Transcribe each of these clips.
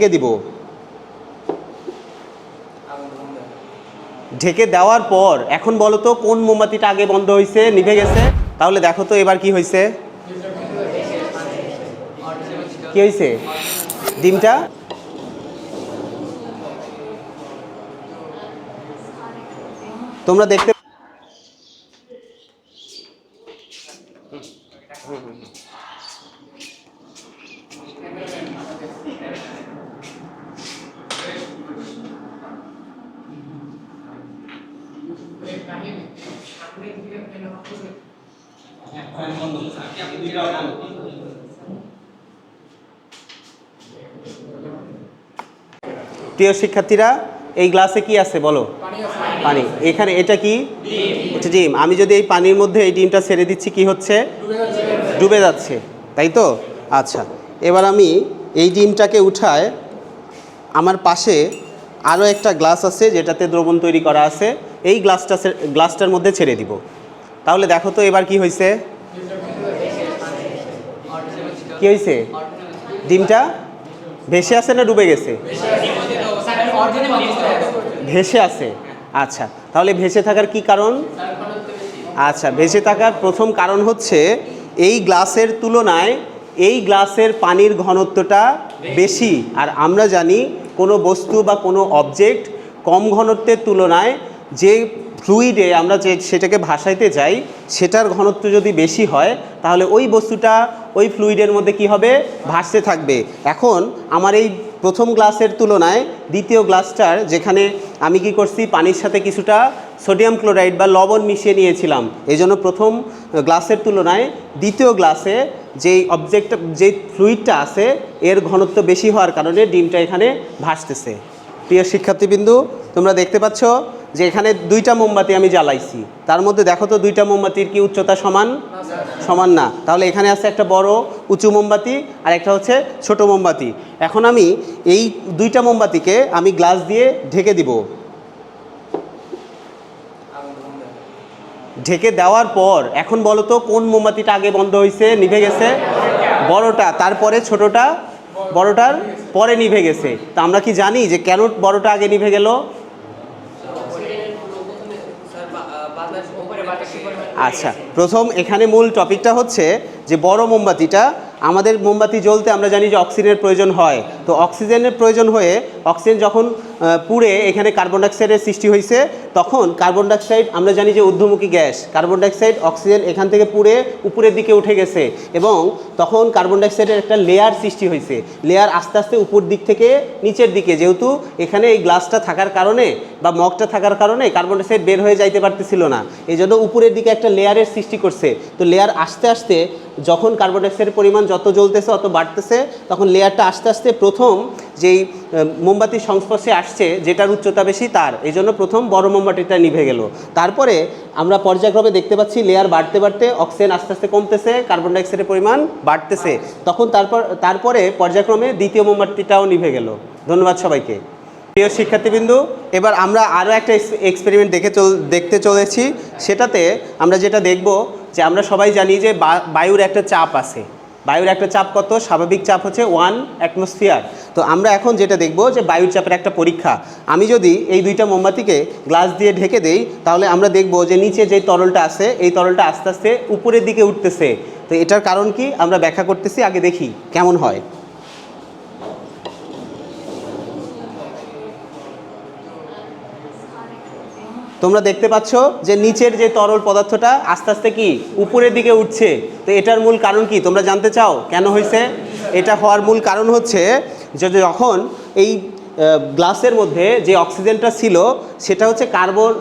ঢেকে দিব। ঢেকে দেওয়ার পর, এখন বলো তো, কোন মোমবাতিটা আগে বন্ধ হয়েছে নিভে গেছে? তাহলে দেখো তো এবার কি হয়েছে কি হয়েছে ডিমটা? তোমরা দেখতে প্রিয় শিক্ষার্থীরা, এই গ্লাসে কি আছে বলো? পানি। এখানে এটা কি? এটা ডিম। আমি যদি এই পানির মধ্যে এই ডিমটা ছেড়ে দিচ্ছি, কি হচ্ছে? ডুবে যাচ্ছে। তাই তো? আচ্ছা। এবার আমি এই ডিমটাকে উঠায় আমার পাশে আরও একটা গ্লাস আছে যেটাতে দ্রবণ তৈরি করা আছে। এই গ্লাসটা গ্লাসটার মধ্যে ছেড়ে দিব। তাহলে দেখো তো এবার কি হয়েছে কি হয়েছে ডিমটা ভেসে আছে না ডুবে গেছে? ভেসে আছে। আচ্ছা তাহলে ভেসে থাকার কি কারণ? আচ্ছা ভেসে থাকার প্রথম কারণ হচ্ছে এই গ্লাসের তুলনায় এই গ্লাসের পানির ঘনত্বটা বেশি। আর আমরা জানি কোনো বস্তু বা কোনো অবজেক্ট কম ঘনত্বের তুলনায় যে ফ্লুইডে আমরা যে সেটাকে ভাসাইতে যাই সেটার ঘনত্ব যদি বেশি হয়, তাহলে ওই বস্তুটা ওই ফ্লুইডের মধ্যে কি হবে? ভাসতে থাকবে। এখন আমার এই প্রথম গ্লাসের তুলনায় দ্বিতীয় গ্লাসটার যেখানে আমি কি করছি, পানির সাথে কিছুটা সোডিয়াম ক্লোরাইড বা লবণ মিশিয়ে নিয়েছিলাম। এই জন্য প্রথম গ্লাসের তুলনায় দ্বিতীয় গ্লাসে যেই অবজেক্ট যেই ফ্লুইডটা আছে, এর ঘনত্ব বেশি হওয়ার কারণে ডিমটা এখানে ভাসতেছে। প্রিয় শিক্ষার্থীবিন্দু, তোমরা দেখতে পাচ্ছ যে এখানে দুইটা মোমবাতি আমি জ্বালাইছি। তার মধ্যে দেখো তো দুইটা মোমবাতির কি উচ্চতা সমান? সমান না। তাহলে এখানে আছে একটা বড় উঁচু মোমবাতি আর একটা হচ্ছে ছোট মোমবাতি। এখন আমি এই দুইটা মোমবাতিকে আমি গ্লাস দিয়ে ঢেকে দিব। ঢেকে দেওয়ার পর, এখন বলো তো কোন মোমবাতিটা আগে বন্ধ হয়েছে নিভে গেছে? বড়টা, তারপরে ছোটটা, বড়টার পরে নিভে গেছে। তা আমরা কি জানি যে কেন বড়টা আগে নিভে গেল? আচ্ছা প্রথম এখানে মূল টপিকটা হচ্ছে যে বড় মোমবাতিটা, আমাদের মোমবাতি জ্বলতে আমরা জানি যে অক্সিজেনের প্রয়োজন হয়। তো অক্সিজেনের প্রয়োজন হয়ে অক্সিজেন যখন পুড়ে এখানে কার্বন ডাইঅক্সাইডের সৃষ্টি হয়েছে তখন কার্বন ডাইঅক্সাইড আমরা জানি যে ঊর্ধ্বমুখী গ্যাস কার্বন ডাইঅক্সাইড অক্সিজেন এখান থেকে পুড়ে উপরের দিকে উঠে গেছে এবং তখন কার্বন ডাইঅক্সাইডের একটা লেয়ার সৃষ্টি হয়েছে লেয়ার আস্তে আস্তে উপর দিক থেকে নিচের দিকে, যেহেতু এখানে এই গ্লাসটা থাকার কারণে বা মগটা থাকার কারণে কার্বন ডাইঅক্সাইড বের হয়ে যাইতে পারতেছিল না। এই জন্য উপরের দিকে একটা লেয়ারের সৃষ্টি করছে। তো লেয়ার আস্তে আস্তে যখন কার্বন ডাইঅক্সাইডের পরিমাণ যত জ্বলতেছে, অত বাড়তেছে, তখন লেয়ারটা আস্তে আস্তে প্রথম যেই আহ, মোমবাতির সংস্পর্শে আসছে যেটার উচ্চতা বেশি তার এই জন্য প্রথম বড় মোমবাতিটা নিভে গেল। তারপরে আমরা পর্যায়ক্রমে দেখতে পাচ্ছি লেয়ার বাড়তে বাড়তে অক্সিজেন আস্তে আস্তে কমতেছে কার্বন ডাইঅক্সাইডের পরিমাণ বাড়তেছে। তখন তারপর তারপরে পর্যায়ক্রমে দ্বিতীয় মোমবাতিটাও নিভে গেল। ধন্যবাদ সবাইকে। প্রিয় শিক্ষার্থীবৃন্দু এবার আমরা আরও একটা এক্সপেরিমেন্ট দেখে চল দেখতে চলেছি। সেটাতে আমরা যেটা দেখব যে আমরা সবাই জানি যে বায়ুর একটা চাপ আছে। বায়ুর একটা চাপ কত? স্বাভাবিক চাপ হচ্ছে ওয়ান অ্যাটমসফিয়ার তো আমরা এখন যেটা দেখব যে বায়ুর চাপের একটা পরীক্ষা। আমি যদি এই দুইটা মোমবাতিকে গ্লাস দিয়ে ঢেকে দেই, তাহলে আমরা দেখব যে নিচে যে তরলটা আছে, এই তরলটা আস্তে আস্তে উপরের দিকে উঠতেছে। তো এটার কারণ কি? আমরা ব্যাখ্যা করতেছি, আগে দেখি কেমন হয়। তোমরা দেখতে পাচ্ছ যে নিচের যে তরল পদার্থটা আস্তে আস্তে কি উপরের দিকে উঠছে। তো এটার মূল কারণ কি? তোমরা জানতে চাও কেন হয়েছে? এটা হওয়ার মূল কারণ হচ্ছে যে যখন এই গ্লাসের মধ্যে যে অক্সিজেনটা ছিল, সেটা হচ্ছে কার্বন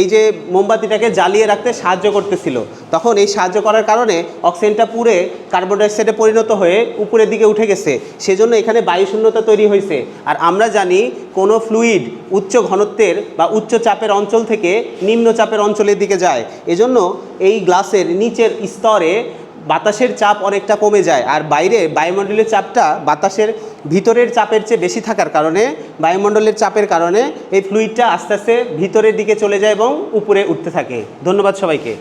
এই যে মোমবাতিটাকে জ্বালিয়ে রাখতে সাহায্য করতেছিল। তখন এই সাহায্য করার কারণে অক্সিজেনটা পুড়ে কার্বন ডাইঅক্সাইডে পরিণত হয়ে উপরের দিকে উঠে গেছে। সেজন্য এখানে বায়ুশূন্যতা তৈরি হয়েছে। আর আমরা জানি কোনো ফ্লুইড উচ্চ ঘনত্বের বা উচ্চ চাপের অঞ্চল থেকে নিম্ন চাপের অঞ্চলের দিকে যায়। এজন্য এই গ্লাসের নিচের স্তরে বাতাসের চাপ অনেকটা কমে যায়। আর বাইরে বায়ুমণ্ডলের চাপটা বাতাসের ভিতরের চাপের চেয়ে বেশি থাকার কারণে, বায়ুমণ্ডলের চাপের কারণে এই ফ্লুইডটা আস্তে আস্তে ভিতরের দিকে চলে যায় এবং উপরে উঠতে থাকে। ধন্যবাদ সবাইকে।